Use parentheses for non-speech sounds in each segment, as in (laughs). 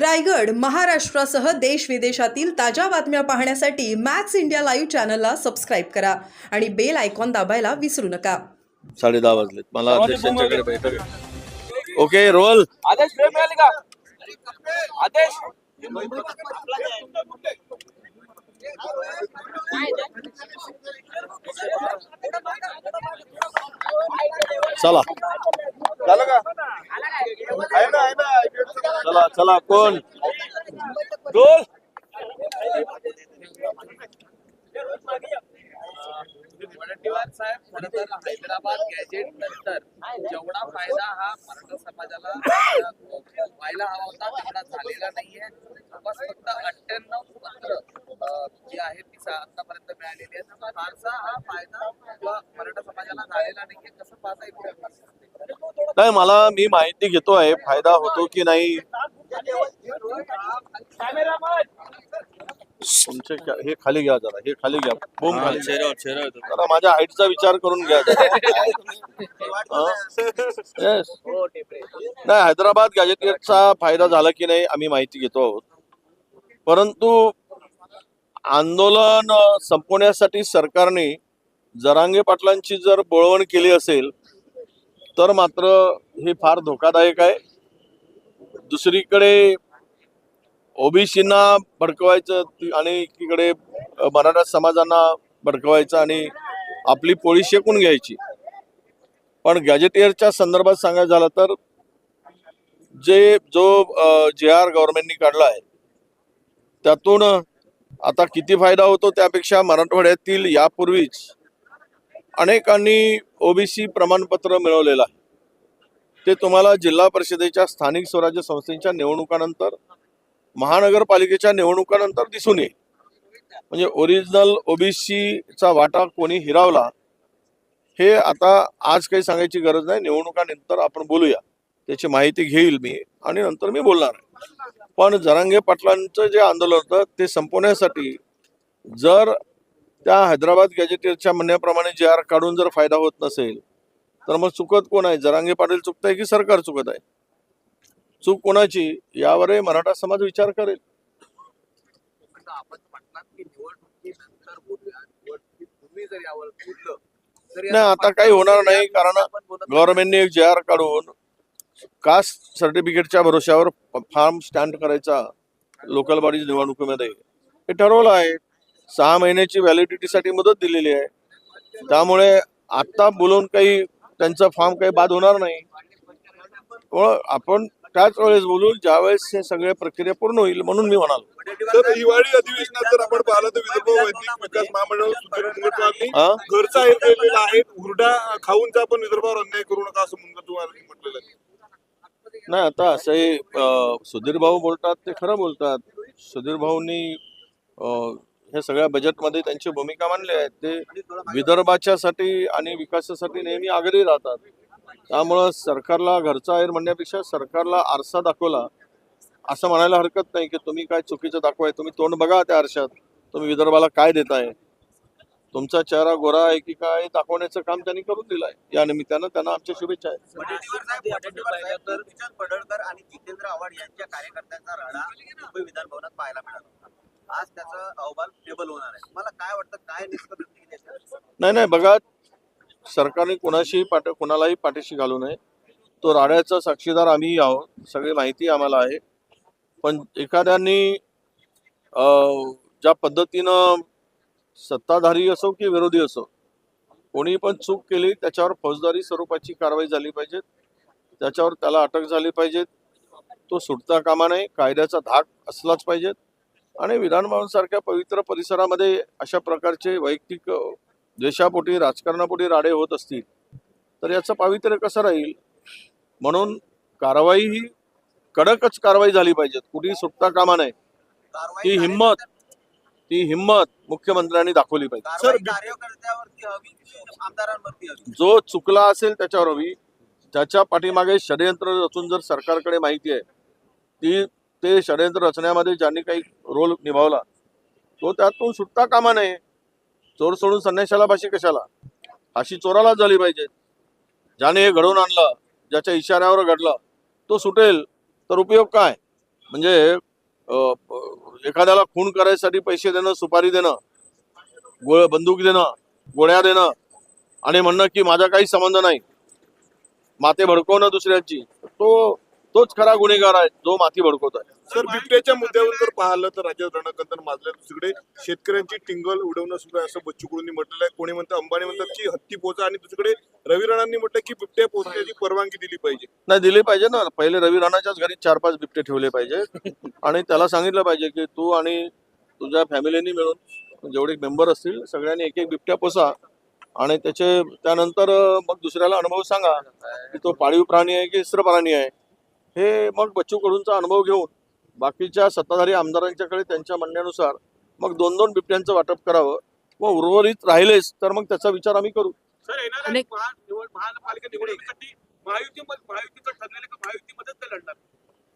रायगड महाराष्ट्रासह देश विदेशातील ताज्या बातम्या पाहण्यासाठी मॅक्स इंडिया लाईव्ह चॅनलला सबस्क्राईब करा आणि बेल आयकॉन दाबायला विसरू नका. साडे दहा वाजलेत. मला अध्यक्षांच्याकडे बैठक आहे. ओके रोल आदेश मिळाली का? आदेश. चला झालं का आहे ना आहे ना चला कोण? रोल वडट्टीवार साहेब खरं तर हैदराबाद गॅजेट नंतर जेवढा फायदा हा मराठा समाजाला व्हायला हवा होता तेवढा झालेला नाहीये. बस फक्त अठ्ठ्याण्णव पत्र जी आहेत ती आतापर्यंत मिळालेली आहेत. फारसा हा फायदा मराठा समाजाला झालेला नाहीये कसं पाहता येईल नाही. मला मी माहिती घेतोय फायदा होतो की नाही. तुमचे क्या- हे खाली घ्या जरा हे खाली घ्या बोम खाली घ्या. जरा माझ्या हाईटचा विचार करून घ्या जरा. (laughs) हा? Yes. नाही हैदराबाद गॅजेटियरचा फायदा झाला की नाही आम्ही माहिती घेतो आहोत परंतु आंदोलन अ, संपवण्यासाठी सरकारने जरांगे पाटलांची जर बोळवण केली असेल तर मात्र हे फार धोकादायक आहे दुसरीकडे ओबीसींना भडकवायचं आणि एकीकडे मराठा समाजांना भडकवायचं आणि आपली पोळी शेकून घ्यायची. पण गॅजेटियरच्या संदर्भात सांगायचं झालं तर जे जो जे आर गव्हर्नमेंटनी काढला आहे त्यातून आता किती फायदा होतो त्यापेक्षा मराठवाड्यातील यापूर्वीच अनेकांनी ओबीसी प्रमाणपत्र मिळवलेलं आहे. ते तुम्हाला जिल्हा परिषदेच्या स्थानिक स्वराज्य संस्थेच्या निवडणुकानंतर महानगरपालिकेच्या निवडणुकानंतर दिसून येईल. म्हणजे ओरिजिनल ओबीसीचा वाटा कोणी हिरावला हे आता आज काही सांगायची गरज नाही. निवडणुकानंतर आपण बोलूया. त्याची माहिती घेईल मी आणि नंतर मी बोलणार आहे. पण जरांगे पाटलांचं जे आंदोलन होतं ते संपवण्यासाठी जर त्या हैदराबाद गॅजेटियरच्या म्हणण्याप्रमाणे जे आर काढून जर फायदा होत नसेल तर मग चुकत कोण आहे? जरांगे पाटील चुकत आहे की सरकार चुकत आहे? चूक कोणाची? यावरही मराठा समाज विचार करेल. नाही आता काही होणार नाही कारण गव्हर्नमेंटने एक जे आर काढून कास्ट सर्टिफिकेटच्या भरोश्यावर फार्म स्टँड करायचा लोकल बॉडीज निवडणुकीमध्ये. हे ठरवलं आहे. सहा महिन्याची व्हॅलिडिटीसाठी मुदत दिलेली आहे. त्यामुळे आत्ता बोलून काही त्यांचा फॉर्म काही बाद होणार नाही. आपण त्याच वेळेस बोलू ज्यावेळेस हे सगळे प्रक्रिया पूर्ण होईल म्हणून मी म्हणालो. हिवाळी अधिवेशनात जर आपण पाहिलं तर विदर्भ वैदिक विकास महामंडळ हा? घरचा केलेला आहे. हुरडा खाऊनचा पण विदर्भावर अन्याय करू नका असं मुनगंटीवारांनी म्हटलेलं आहे. नाही आता असंही सुधीर भाऊ बोलतात ते खरं बोलतात. सुधीर भाऊंनी ह्या सगळ्या बजेटमध्ये त्यांची भूमिका मांडली आहे ते विदर्भाच्यासाठी आणि विकासासाठी नेहमी आग्रही राहतात त्यामुळं सरकारला घरचा आहेर म्हणण्यापेक्षा सरकारला आरसा दाखवला असं म्हणायला हरकत नाही की तुम्ही काय चुकीचं दाखवाय तुम्ही तोंड बघा त्या आरशात तुम्ही विदर्भाला काय देताय तुमचा चेहरा गोरा आहे की काय दाखवण्याचं काम त्यांनी करून दिलं आहे या निमित्तानं त्यांना आमच्या शुभेच्छा आहेत तर पडळकर आणि जितेंद्र आव्हाड यांच्या कार्यकर्त्यांचा राडा मुंबई विधान भवनात पाहायला मिळाला आज त्याचा अहवाल टेबल होणार आहे. मला काय वाटतं काय नाही नाही बघा सरकारने कोणाशी पाठ कोणालाही पाठीशी घालू नये. तो राड्याचा साक्षीदार आम्ही आहोत. सगळी माहिती आम्हाला आहे. पण एखाद्यानी ज्या पद्धतीनं सत्ताधारी असो की विरोधी असो कोणी पण चूक केली त्याच्यावर फौजदारी स्वरूपाची कारवाई झाली पाहिजे. त्याच्यावर त्याला अटक झाली पाहिजे. तो सुटता कामा नये. कायद्याचा धाक असलाच पाहिजेत आणि विधानभवन सारख्या पवित्र परिसरामध्ये अशा प्रकारचे वैयक्तिक अ, द्वेषापोटी राजकारणापोटी राडे होत असतील तर याचं पावित्र्य कसं राहील? म्हणून कारवाई ही कडकच कारवाई झाली पाहिजे कुठेही सुटता कामा नये. ती हिंमत ती हिंमत मुख्यमंत्र्यांनी दाखवली पाहिजे. हवी? जो चुकला असेल त्याच्यावर हवी. त्याच्या पाठीमागे षडयंत्र रचून जर सरकारकडे माहिती आहे ती ते षडयंत्र रचण्यामध्ये ज्यांनी काही रोल निभावला तो त्यातून सुटता कामा नये. चोर सोडून संन्याशाला भाषी कशाला? अशी चोराला झाली पाहिजे. ज्याने हे घडवून आणलं ज्याच्या इशाऱ्यावर घडलं तो सुटेल. तर उपयोग काय? म्हणजे अं, एखाद्याला खून करायसाठी पैसे देणं सुपारी देणं गोळ बंदूक देणं गोळ्या देणं आणि म्हणणं की माझा काही संबंध नाही. माते भडकवणं दुसऱ्यांची. तो तोच खरा गुन्हेगार आहे जो माती भडकवत आहे. सर बिबट्याच्या मुद्द्यावरून जर पाहिलं तर राज्यात रणकंदन माजल्या दुसरीकडे शेतकऱ्यांची टिंगल उडवणं आहे असं बच्चू कडूंनी म्हटलेलं आहे. कोणी म्हणतं अंबानी म्हणतात की हत्ती पोचा आणि दुसरीकडे रवी राणांनी म्हटलं की बिबट्या पोचण्याची परवानगी दिली पाहिजे. नाही दिली पाहिजे ना. पहिले रवी राणाच्याच घरी चार पाच बिबटे ठेवले पाहिजे. आणि त्याला सांगितलं पाहिजे की तू आणि तुझ्या फॅमिलीनी मिळून जेवढे मेंबर असतील सगळ्यांनी एक एक बिबट्या पोसा आणि त्याचे त्यानंतर मग दुसऱ्याला अनुभव सांगा की तो पाळीव प्राणी आहे की स्त्र प्राणी आहे. हे मग बच्चू कडूंचा अनुभव घेऊन बाकीच्या सत्ताधारी आमदारांच्याकडे त्यांच्या म्हणण्यानुसार मग दोन दोन बिबट्यांचं वाटप करावं व उर्वरित राहिलेच तर मग त्याचा विचार आम्ही करू.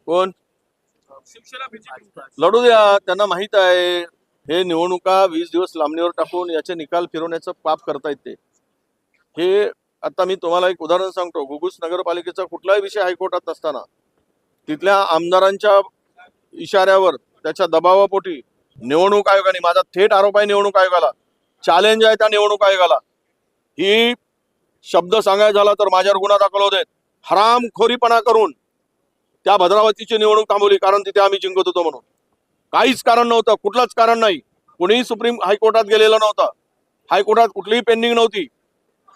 कोण? लढू द्या त्यांना माहीत आहे. हे निवडणुका वीस दिवस लांबणीवर टाकून याचे निकाल फिरवण्याचं पाप करतायत ते. हे आता मी तुम्हाला एक उदाहरण सांगतो. गुगुस नगरपालिकेचा कुठलाही विषय हायकोर्टात असताना तिथल्या आमदारांच्या इशाऱ्यावर त्याच्या दबावापोटी निवडणूक आयोगाने माझा थेट आरोप आहे निवडणूक आयोगाला. चॅलेंज आहे त्या निवडणूक आयोगाला. ही शब्द सांगायचा झाला तर माझ्यावर गुन्हा दाखल होत हरामखोरीपणा करून त्या भद्रावतीची निवडणूक थांबवली कारण तिथे आम्ही जिंकत होतो म्हणून. काहीच कारण नव्हतं कुठलंच कारण नाही. कुणीही सुप्रीम हायकोर्टात गेलेलं नव्हतं. हायकोर्टात कुठलीही पेंडिंग नव्हती.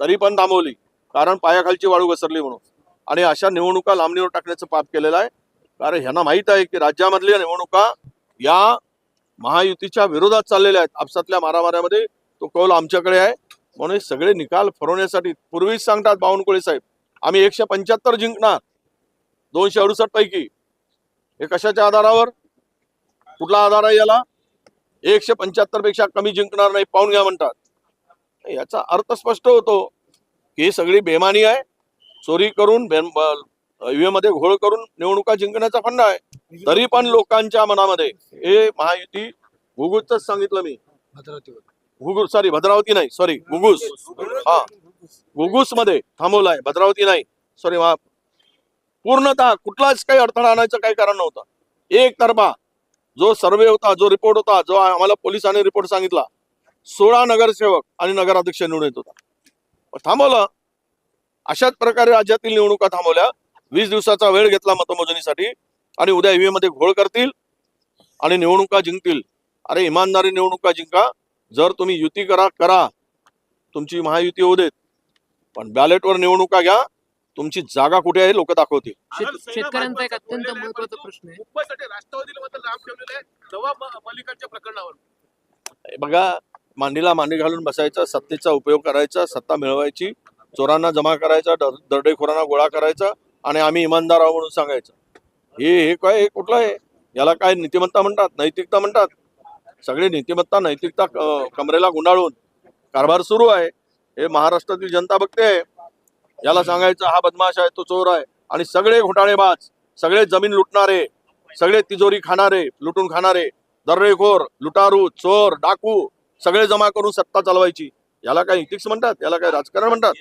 तरी पण थांबवली कारण पायाखालची वाळू घसरली म्हणून. आणि अशा निवडणुका लांबणीवर टाकण्याचं पाप केलेलं आहे. कारण ह्यांना माहीत आहे की राज्यामधल्या निवडणुका या महायुतीच्या विरोधात चाललेल्या आहेत. आपसातल्या मारामाऱ्यामध्ये तो कौल आमच्याकडे आहे. म्हणून सगळे निकाल फरवण्यासाठी पूर्वीच सांगतात बावनकुळे साहेब. आम्ही एकशे पंच्याहत्तर जिंकणार. दोनशे अडुसष्ट पैकी. हे कशाच्या आधारावर? कुठला आधार आहे याला? एकशे पंच्याहत्तरपेक्षा कमी जिंकणार नाही पाहून घ्या म्हणतात. याचा अर्थ स्पष्ट होतो की ही सगळी बेमानी आहे. चोरी करून ईव्हीएममध्ये घोळ करून निवडणुका जिंकण्याचा फंड आहे. तरी पण लोकांच्या मनामध्ये हे महायुती घुगुसच सांगितलं मी. घुगुस सॉरी भद्रावती नाही सॉरी घुगुस. हा घुगुसमध्ये थांबवलाय भद्रावती नाही सॉरी पूर्णतः कुठलाच काही अडथळा आणायचं काही कारण नव्हतं. एक तर्फा जो सर्वे होता जो रिपोर्ट होता जो आम्हाला पोलिसांनी रिपोर्ट सांगितला सोळा नगरसेवक आणि नगराध्यक्ष निवडून येत होता. थांबवलं. अशाच प्रकारे राज्यातील निवडणुका थांबवल्या. वीस दिवसाचा वेळ घेतला मतमोजणीसाठी. आणि उद्या ईव्हीएममध्ये घोळ करतील. आणि निवडणुका जिंकतील. अरे इमानदारी निवडणुका जिंका. जर तुम्ही युती करा करा. तुमची महायुती होऊ देत. पण बॅलेटवर निवडणुका घ्या. तुमची जागा कुठे आहे लोक दाखवतील. शेत- शेतकऱ्यांचा एक अत्यंत महत्त्वाचा प्रश्न आहे. मुंबईसाठी राष्ट्रवादीला मात्र लांब ठेवलेलं आहे. नवाब म- मलिकांच्या प्रकरणावर. बघा मांडीला मांडी घालून बसायचा सत्तेचा उपयोग करायचा सत्ता मिळवायची. चोरांना जमा करायचा दरडेखोरांना गोळा करायचा आणि आम्ही इमानदार आहोत म्हणून सांगायचं. हे हे काय हे कुठलं आहे? याला काय नीतिमत्ता म्हणतात? नैतिकता म्हणतात? सगळी नीतिमत्ता नैतिकता कमरेला गुंडाळून कारभार सुरू आहे. हे महाराष्ट्रातील जनता बघते आहे. याला सांगायचं हा बदमाश आहे तो चोर आहे. आणि सगळे घोटाळेबाज सगळे जमीन लुटणारे सगळे तिजोरी खाणारे लुटून खाणारे दरडेखोर लुटारू चोर डाकू सगळे जमा करून सत्ता चालवायची. याला काय इथिक्स म्हणतात? याला काय राजकारण म्हणतात?